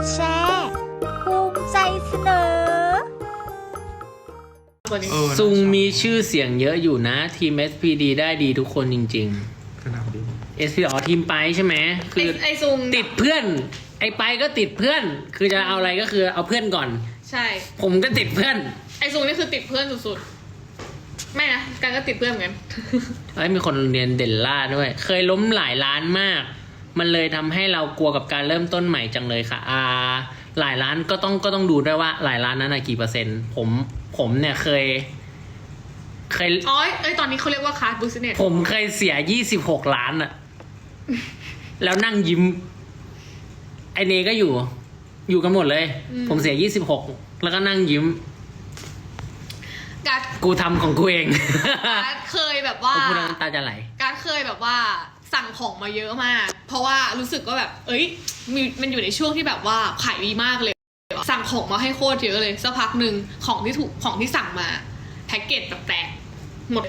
ดแชร์ภูมิใจเสนอตัวนี้เออซุงมีชื่อเสียงเยอะอยู่นะ ทีม SPD ได้ดีทุกคนจริงขนาดดีๆ SPD อ๋อทีมไปใช่ไหมไอคือไอซุงติดเพื่อน ไอ้ไปก็ติดเพื่อน คือจะเอาอะไรก็คือเอาเพื่อนก่อน ใช่ ผมก็ติดเพื่อนไอซุงนี่คือติดเพื่อนสุดๆ ไม่นะการก็ติดเพื่อนเหมือนกันเอ้ยมีคนเรียนเด่นล่าด้วย เคยล้มหลายล้านมาก มันเลยทำให้เรากลัวกับการเริ่มต้นใหม่จังเลยค่ะอ่าหลายล้านก็ต้องก็ต้องดูด้วยว่าหลายล้านนั้นนะกี่เปอร์เซ็นต์ ผมผมเนี่ยเคย เคยอ๋อเอ้ยตอนนี้เขาเรียกว่าคาร์ดบูสเนตผมเคยเสียยี่สิบหกล้านอะแล้วนั่งยิ้ม ไอเนก็อยู่ อยู่กันหมดเลย ผมเสียยี่สิบหกแล้วก็นั่งยิ้มการดกูทำของกูเองการดเคยแบบว่าผมพูดแล้วน้ำตาจะไหลการดเคยแบบว่า สั่งของมาเยอะมาก เพราะว่ารู้สึกว่าแบบ เอ้ยมีมันอยู่ในช่วงที่แบบว่าขายดีมากเลย สั่งของมาให้โคตรเยอะเลยสักพักหนึ่งของที่ถูกของที่สั่งมา แพ็กเกจแบบแตกหมด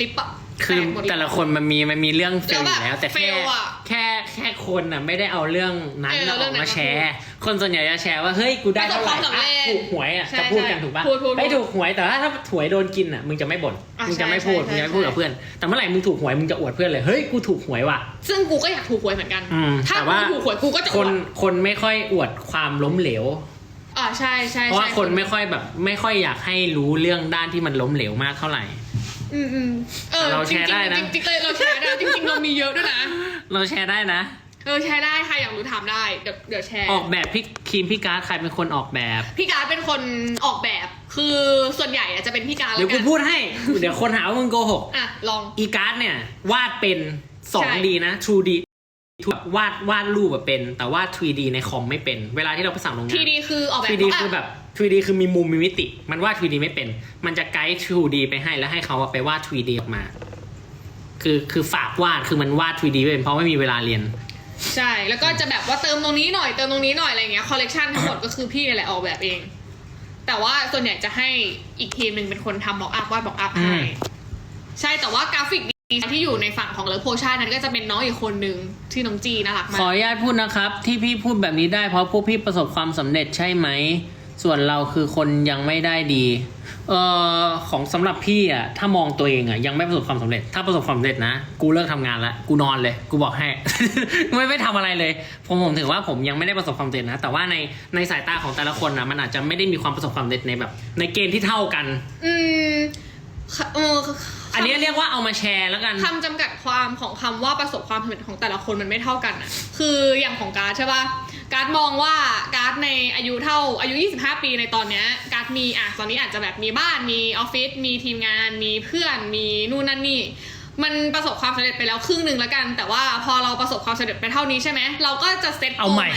ลิปอะ คือแตกหมดเลยแต่ละคนมันมีมันมีเรื่องเฟลแล้วอแบบยู่แล้ว แต่แค่ fail อะแค่แค่คนน่ะไม่ได้เอาเรื่องนั้นเออน่ะอเรื่อองกนั้นมามาแชร์ คนส่วนใหญ่จะแชร์ว่าเฮ้ยกูได้เท่าไหร่ประสบความสำเร็จอะถูกหวยอะใช่จะพูดกันใช่ถูกปะพูดพูดไม่ถูกหวยแต่ว่าถ้าหวยโดนกินอะมึงจะไม่บ่นอะมึงจะใช่ไม่พูดใช่มึงจะไม่พูดใช่ กับเพื่อนแต่เมื่อไหร่มึงถูกหวยมึงจะอวดเพื่อนเลยเฮ้ยกูถูกหวยว่ะ ซึ่งกูก็อยากถูกหวยเหมือนกัน อืมถ้าแต่กูว่าถูกหวยกูก็จะคอวนดคนไม่ค่อยอวดความล้มเหลว อ่าใช่ใช่เพราะว่าใช่คนไม่ค่อยแบบ ไม่ค่อยอยากให้รู้เรื่องด้านที่มันล้มเหลวมากเท่าไหร่ อืมอืมเออเราจริงแชร์ได้นะ จริงๆเลยเราแชร์ได้จริงๆเรามีเยอะด้วยนะ เราแชร์ได้นะ เออแชร์ได้ค่ะอยากรู้ถามได้เดี๋ยวเดี๋ยวแชร์ ออกแบบพี่ครีมพี่การ์ดใครเป็นคนออกแบบ พี่การดเป็นคนออกแบบคือส่วนใหญ่อะจะเป็นพี่การดเดี๋ยวแล้กูกันพูดให้ เดี๋ยวคนหาว่ามึงโกหก อะลอง อีการ์ดเนี่ย วาดเป็นใช่ 2D นะ 2D วาดวาดรูปแบบเป็น แต่ว่า 3D ในคอมไม่เป็น เวลาที่เราไปสั่งโรงงาน ทีดีคือออกแบบ 3D ะคือแบบ 3D คือมีมุมมีมิติ มันวาด 3D ไม่เป็น มันจะไกด์ 2D ไปให้แล้วให้เขาอะไปวาด 3D ออกมา คือคือฝากวาดคือมันวาด 3D ไม่เป็นเพราะไม่มีเวลาเรียน ใช่ แล้วก็จะแบบว่าเติมตรงนี้หน่อยเติมตรงนี้หน่อยอะไรเงี้ยคอลเลกชันทั้งหมดก็คือพี่นี่แหละออกแบบเอง แต่ว่าส่วนใหญ่จะให้อีกทีมหนึ่งเป็นคนทำบอกอัพวาดบอกอัพอืให้มใช่แต่ว่ากราฟิกดีที่อยู่ในฝั่งของเลิฟโพชั่นนั้นก็จะเป็นน้องอีกคนนึงชื่อน้องจีน่ารักมาขอกอนุญาตพูดนะครับ ที่พี่พูดแบบนี้ได้เพราะพวกพี่ประสบความสำเร็จใช่ไหม ส่วนเราคือคนยังไม่ได้ดี เอ่อของสำหรับพี่อะถ้ามองตัวเองอะยังไม่ประสบความสำเร็จ ถ้าประสบความสำเร็จนะกูเลิกทำงานละกูนอนเลยกูบอกให้ ไม่ไม่ทำอะไรเลยผมผมถือว่าผมยังไม่ได้ประสบความสำเร็จนะแต่ว่าในในสายตาของแต่ละคนนะมันอาจจะไม่ได้มีความประสบความสำเร็จในแบบ ในเกณฑ์ที่เท่ากัน อืมค่ะเออ อันนี้เรียกว่าเอามาแชร์แล้วกัน คำจำกัดความของคำว่าประสบความสำเร็จของแต่ละคนมันไม่เท่ากันอะคืออย่างของการ์ดใช่ปะการ์ดมองว่าการ์ดในอายุเท่าอายุ 25 ปีในตอนเนี้ยการ์ดมีอะตอนนี้อาจจะแบบมีบ้านมีออฟฟิศมีทีมงาน มีเพื่อนมีนู่นนั่นนี่ มันประสบความสำเร็จไปแล้วครึ่งหนึ่งแล้วกัน แต่ว่าพอเราประสบความสำเร็จไปเท่านี้ใช่ไหมเราก็จะเซตเอาโกใหม่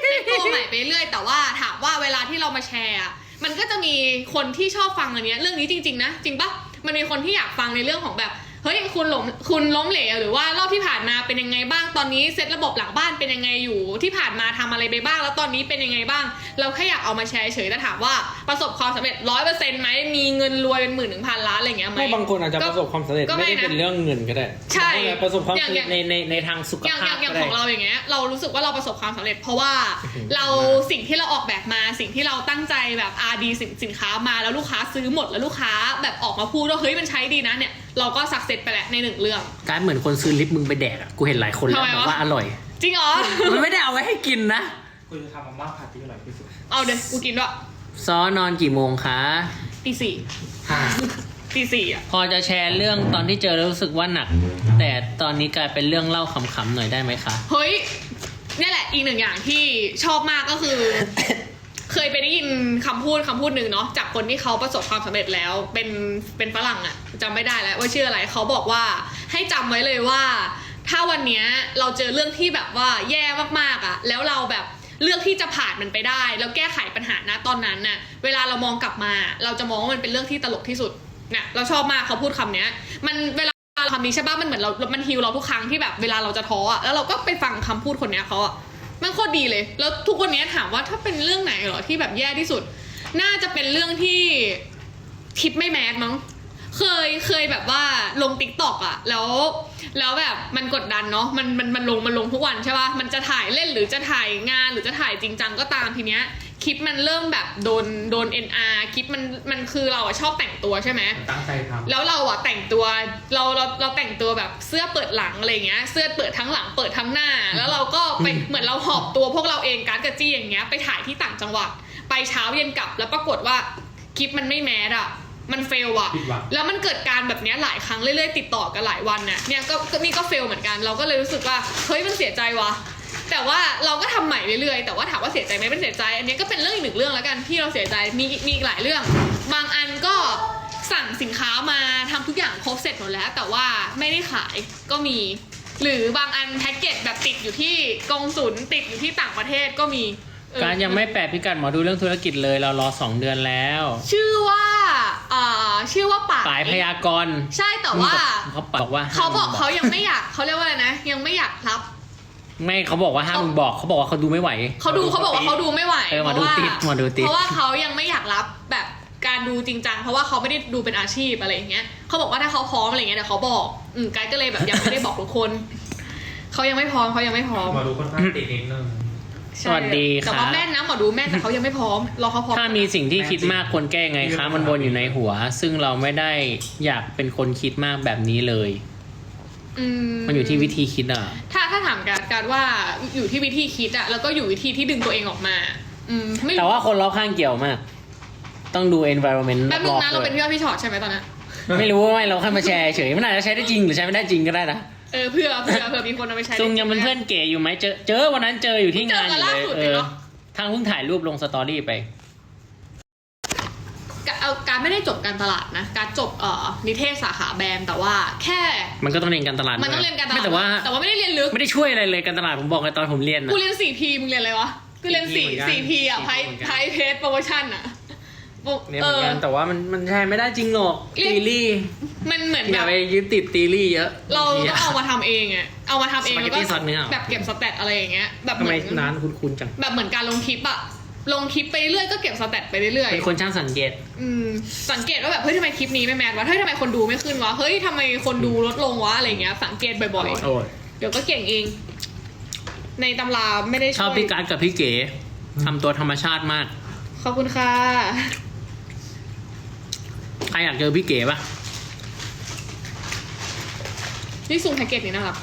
เซตโกใหม่ไปเรื่อยแต่ว่าถามว่าเวลาที่เรามาแชร์อะมันก็จะมีคนที่ชอบฟังอันเนี้ยเรื่องนี้จริง ๆ นะ จริงปะ มันมีคนที่อยากฟังในเรื่องของแบบ เฮ้ยคุณล้มคุณล้มเหลวหรือว่ารอบที่ผ่านมาเป็นยังไงบ้างตอนนี้เซตระบบหลังบ้านเป็นยังไงอยู่ที่ผ่านมาทำอะไรไปบ้าง แล้วตอนนี้เป็นยังไงบ้าง เราแค่อยากเอามาแชร์เฉยแต่ถามว่าประสบความสำเร็จร้อยเปอร์เซ็นต์ไหมมีเงินรวยเป็นหมื่นถึงพันล้านอะไรอย่างเงี้ยไหมไม่บางคนอาจจะประสบความสำเร็จก็ไม่ได้นะเป็นเรื่องเงินก็ได้ ใช่อาจจะประสบความอย่างสำเร็จอย่างในในในทางสุขอย่างอภาย่าพงอย่างก็ของได้เราอย่างเงี้ยเรารู้สึกว่าเราประสบความสำเร็จ เพราะว่าอืมเราสิ่งที่เราออกแบบมาสิ่งที่เราตั้งใจแบบอาดีสินสินค้ามาแล้วลูกค้าซื้อหมดแล้วลูกค้าแบบออกมาพูดว่าเฮ้ยมันใช้ดีนะเนี่ย เราก็สักเซสไปแล้วในหนึ่งเรื่อง การเหมือนคนซื้อลิปมึงไปแดกอะ กูเห็นหลายคนแล้วทำไมบอกวะว่าอร่อย จริงเหรอ มันไม่ได้เอาไว้ให้กินนะคุณจะทำมาม่าผัดที่อร่อยที่สุดเอาเดี๋ยวกูกินด้วยซอนอนกี่โมงคะ ตีสี่ตีสี่อะ พอจะแชร์เรื่องตอนที่เจอแล้วรู้สึกว่าหนัก แต่ตอนนี้กลายเป็นเรื่องเล่าขำๆหน่อยได้ไหมคะ เฮ้ยเนี่ยแหละอีกหนึ่งอย่างที่ชอบมากก็คือ เคยไปได้ยินคำพูดคำพูดหนึ่งเนาะจากคนที่เขาประสบความสำเร็จแล้ว เป็นเป็นฝรั่งอะจำไม่ได้แล้วว่าชื่ออะไรเขาบอกว่าให้จำไว้เลยว่า ถ้าวันนี้เราเจอเรื่องที่แบบว่าแย่มากๆอะแล้วเราแบบเลือกที่จะผ่านมันไปได้ แล้วแก้ไขปัญหาณตอนนั้นน่ะเวลาเรามองกลับมา เราจะมองว่ามันเป็นเรื่องที่ตลกที่สุดเนี่ยเราชอบมากเขาพูดคำเนี้ย มันเวลาเราคำนี้ใช่ป่ะมันเหมือนเรา มันฮิวเราทุกครั้งที่แบบเวลาเราจะท้ออะแล้วเราก็ไปฟังคำพูดคนเนี้ยเขาอะ มันโคตรดีเลย แล้วทุกวันนี้ถามว่าถ้าเป็นเรื่องไหนเหรอที่แบบแย่ที่สุด น่าจะเป็นเรื่องที่ทิปไม่แมสมั้ง เคยเคยแบบว่าลงติ๊กตอกอะแล้ว แล้วแบบมันกดดันเนาะมันมันมันลงมันลงทุกวันใช่ป่ะมันจะถ่ายเล่นหรือจะถ่ายงานหรือจะถ่ายจริงจังก็ตามทีเนี้ย คลิปมันเริ่มแบบโดนโดน NR คลิปมันมันคือเราอะชอบแต่งตัวใช่ไหม ตั้งใจทำ แล้วเราอะแต่งตัวเราเราเราแต่งตัวแบบเสื้อเปิดหลังอะไรเงี้ย เสื้อเปิดทั้งหลังเปิดทั้งหน้า แล้วเราก็ไปเหมือนเราหอบตัวพวกเราเองการดกระจี้อย่างเงี้ยไปถ่ายที่ต่างจังหวัด ไปเช้าเย็นกลับแล้วปรากฏว่าคลิปมันไม่แมสอะมันเฟลอะผิดหวัง แล้วมันเกิดการแบบเนี้ยหลายครั้งเรื่อยๆติดต่อกันหลายวันเนี่ยเนี่ยก็ก็นี่ก็เฟลเหมือนกัน เราก็เลยรู้สึกว่าเฮ้ยมันเสียใจวะ แต่ว่าเราก็ทำใหม่เรื่อยๆ แต่ว่าถามว่าเสียใจไหมไม่เสียใจ อันนี้ก็เป็นเรื่องอีกหนึ่งเรื่องแล้วกันที่เราเสียใจ มีมีอีกหลายเรื่อง บางอันก็สั่งสินค้ามาทำทุกอย่างครบเสร็จหมดแล้ว แต่ว่าไม่ได้ขายก็มี หรือบางอันแพ็กเกจแบบติดอยู่ที่กองสุลติดอยู่ที่ต่างประเทศก็มีเออ การยังไม่แปะพิกัดหมอดูเรื่องธุรกิจเลยเรารอสองเดือนแล้วชื่อว่าเอ่อชื่อว่าป่าปลายพยากรณ์ใช่แต่ว่า เขาบอกว่าเขาบอกเขายังไม่อยากเขาเรียกว่าอะไรนะ ยังไม่อยากรับ ไม่เขาบอกว่าห้ามมึงบอกเขาบอกว่าเขาดูไม่ไหว เขาดูเขาบอกว่าเขาดูไม่ไหวเออมาดูพระว่ติดมาดูติดเพราะว่าเขายังไม่อยากรับแบบการดูจริงจังเพราะว่าเขาไม่ได้ดูเป็นอาชีพอะไรอย่างเงี้ยเขาบอกว่าถ้าเขาพร้อมอะไรเงี้ยเดี๋ยวเขาบอกอืมไกด์ก็เลยแบบยังไม่ได้บอกทุกคนเขายังไม่พร้อมเขายังไม่พร้อมหมอดูค่อนข้างติดนิดนึงใช่สวัสดีแต่ครัว่าบแม่นนะหมอดูแม่นแต่เขายังไม่พร้อมรอเขาพร้อมถ้ามีสิ่งที่คิดมากควรแก้ไงคะมันวนอยู่ในหัว ซึ่งเราไม่ได้อยากเป็นคนคิดมากแบบนี้เลย อืมันอยู่ที่วิธีคิดอะ ถ้าถ้าถามการการว่าอยู่ที่วิธีคิดอะแล้วก็อยู่วิธีที่ดึงตัวเองออกมา อืมไม่รู้แต่ว่าคนรอบข้างเกี่ยวมาก ต้องดู environment แป๊บนึรงอบนะๆเราด้วเป็นยพี่ว่าพี่ชอตใช่ไหมตอนนั้นไม่รู้ว่าไม่เราแค่มาแชร์เฉยมันอาจจะใช้ได้จริงหรือใช้ไม่ได้จริงก็ได้นะเออเผื่อเผื่อเผื่อมีคนเอาไปใช้ซุงยังเป็นเพื่อนเก๋อยู่ไหมเจอเจอวันนั้นเจออยู่ที่งานอยู่เลยเจอกันล่าสุดเอเลยอเนอะทางเพิ่งถ่ายรูปลงสตอรี่ไป กะเอาการไม่ได้จบการตลาดนะการจบเอ่อนิเทศสาขาแบรนด์แต่ว่าแค่ มันก็ต้องเรียนการตลาดมันต้องด้วเรียนการตลาไม่ดแต่ว่าแต่ว่าไม่ได้เรียนลึก ไม่ได้ช่วยอะไรเลยการตลาดผมบอกเลยตอนผมเรียนนะกูเรียนสี่พีมึงเรียนอะไรวะกูเรียนสี่ 4P สี่พีอะ 4P ไพเหมือนกันไพเพจโปรโมชั่นอะเรียนเอเหมือนอกันแต่ว่ามันมันใช้ไม่ได้จริงหรอกเรียนตีรี่ มันเหมือนอแบย่าบไปยึดติดตีรี่เยอะ เราบงทีต้องเอามาทำเองอะเอามาทำเองแล้วก็ Spaghetti sauce เนื้อเหรอแบบเก็บสแตทอะไรอย่างเงี้ยแบบทำเหไมมือนร้านคุ้นๆจังแบบเหมือนการลงคลิปอะ ลงคลิปไปเรื่อยก็เก็บสแตทไปเรื่อยเป็นคนช่างสังเกต อืมสังเกตว่าแบบเฮ้ยทำไมคลิปนี้ไม่แมสวะเฮ้ยทำไมคนดูไม่ขึ้นวะเฮ้ยทำไมคนดูลดลงวะอะไรเงี้ยสังเกตบ่อยโอ้ยๆ เดี๋ยวก็เก่งเอง ในตำราไม่ได้ชอบวยพี่การดกับพี่เก๋ทำตัวธรรมชาติมาก ขอบคุณค่ะ ใครอยากเจอพี่เก๋ปะนี่ซูมแพ็กเกจนี้นะครับ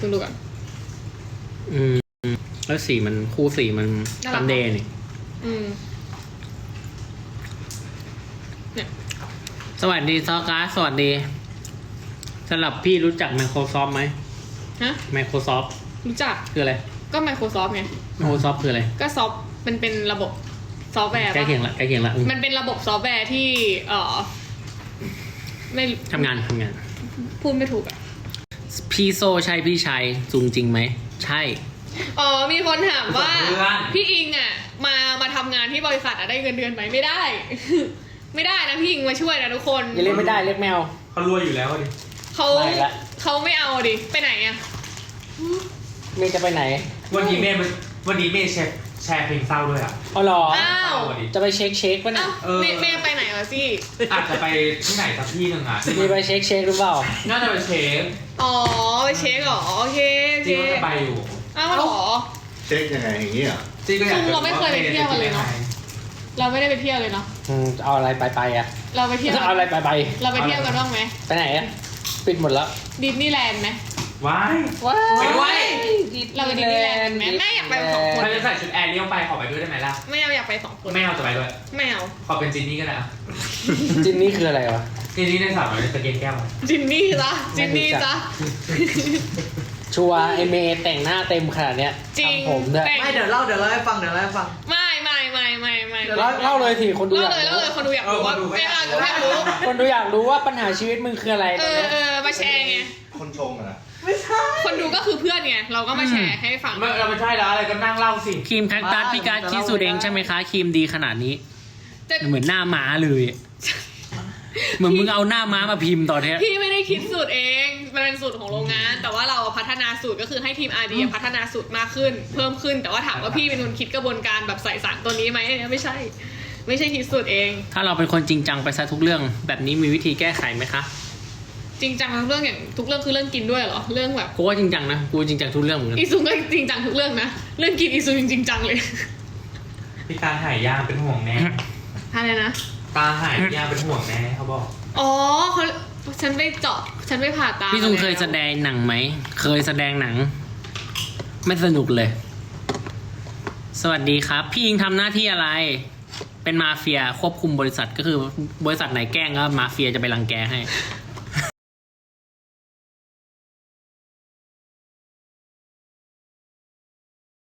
ดูดูกันอืม แล้วสีมันคู่สีมันน่ารัก ซันเดย์นี่ อืมเนี่ยสวัสดีซอการ์ดสวัสดีสำหรับพี่รู้จัก Microsoft ไหม ฮะ Microsoft รู้จักคืออะไร ก็ Microsoft ไง Microsoft คืออะไรก็ซอฟมันเป็นระบบซอฟต์แวร์ใกล้ปะเคียงละใกล้เคียงละอืมมันเป็นระบบซอฟต์แวร์ที่ เอ่อไม่ทำงานทำงาน พูดไม่ถูกอะพี่โซใช่พี่ชัยจุงจริงไหม ใช่ อ๋อมีคนถามว่าเพื่อน พี่อิงอะ มามาทำงานที่บริษัทอะได้เงินเดือนไหมไม่ได้ ไม่ได้นะพี่อิงมาช่วยนะทุกคนอย่าเรียกไม่ได้เรียกแมว เขารวยอยู่แล้วอะดิเขาไม่ละ เขาไม่เอาดิไปไหนอะเมย์จะไปไหนวันนี้เมย์มันวันนี้เมย์แชร์แชร์เพลงเศร้าด้วยอะอ๋อเหรอ อ้าวเศร้าอะดิ จะไปเช็คเช็คปะเนี่อ้ายวเออ เมย์เมย์ไปไหนวะซี่อาจจะไปที่ไหนสักที่หนึ่งอะที่มีมันไปเช็คเช็คหรือเปล่า น่าจะไปเช็คอ๋อไปเช็คเหรอโอเคโอเคที่ว่าจะไปอยู่ อ้าวเหรอ เช็คยังไงอย่างนี้อะที่ก็อยากจะเราไม่เคยไปเที่ยวกันเลยเนอะ เราไม่ได้ไปเที่ยวเลยเนาะ อืมเอาอะไรไปไปอะเราไปเที่ยวเอาอะไรไปไปเราไปเที่ยวกันบ้างไหมไปไหนอะปิดหมดแล้วดิสนีย์แลนด์ไหมว้าย ว้าไปด้วย เราไปดิสนีย์แลนด์ไหมแม่อยากไปสองคน ถ้าจะใส่ชุดแอร์เรียลไปขอไปด้วยได้ไหมล่ะไม่เอาอยากไปสองคนไม่เอาจะไปด้วย ไม่เอาขอเป็นจินนี่ก็ได้อะจินนี่คืออะไรวะ จินนี่ในสาวน้อยในสเก็ตแก้วอะจินนี่จ้ะจินนี่จ้ะ ชัวเอเมแต่งหน้าเต็มขนาดเนี้ยจริงทำผมด้วยแต่ง ไม่เดี๋ยวเล่าเดี๋ยวเล่าให้ฟังเดี๋ยวเล่าให้ฟัง ไม่ไม่ไม่ไม่ไม่เล่าเล่าเลยทีคนดูอเล่ายากเลยเล่าเลยคนดูอยากรู้ว่าไม่เอาอยากรู้คนดูอยากรู้ว่าปัญหาชีวิตมึงคืออะไรเอตอนอเนี้ย เออมาแชร์ไงคนชงอะนะคนดูก็คือเพื่อนไงเราก็มาแชร์ให้ฟังไม่เราไม่ใช่แล้วอะไรก็นั่งเล่าสิ ครีมแคคตัสพี่การดคิดสูตรเองใช่ไหมคะครีมดีขนาดนี้แต่เหมือนหน้าม้าเลยอะ เหมือนมึงเอาหน้าม้ามาพิมพ์ตอนเนี้ย พี่ไม่ได้คิดสูตรเอง มันเป็นสูตรของโรงงาน แต่ว่าเราพัฒนาสูตรก็คือให้ทีมอาร์ดีพัฒนาสูตรมากขึ้น เพิ่มขึ้น แต่ว่าถามว่าพี่เป็นคนคิดกระบวนการแบบใส่สารตัวนี้ไหมอันนี้ไม่ใช่ ไม่ใช่คิดสูตรเอง ถ้าเราเป็นคนจริงจังไปซะทุกเรื่อง แบบนี้มีวิธีแก้ไขไหมคะจริงจังทุกเรื่องอย่างทุกเรื่องคือเรื่องกินด้วยเหรอ เรื่องแบบกูว่าจริงจังนะกูจริงจังทุกเรื่องเหมือนกันอีซุงก็จริงจังทุกเรื่องนะ เรื่องกินอีซุงจริงจังเลย พี่ตาหายยากเป็นห่วงแม่อะไรนะ ตาหายยากเป็นห่วงแม่เขาบอก อ๋อเขาฉันไปเจาะฉันไปผ่าตาพี่ซุงมาเคยแสดงหนังไหม เคยแสดงหนัง ไม่สนุกเลย สวัสดีครับ พี่ยิงทำหน้าที่อะไร เป็นมาเฟียควบคุมบริษัทก็คือบริษัทไหนแกล้งก็มาเฟียจะไปรังแกให้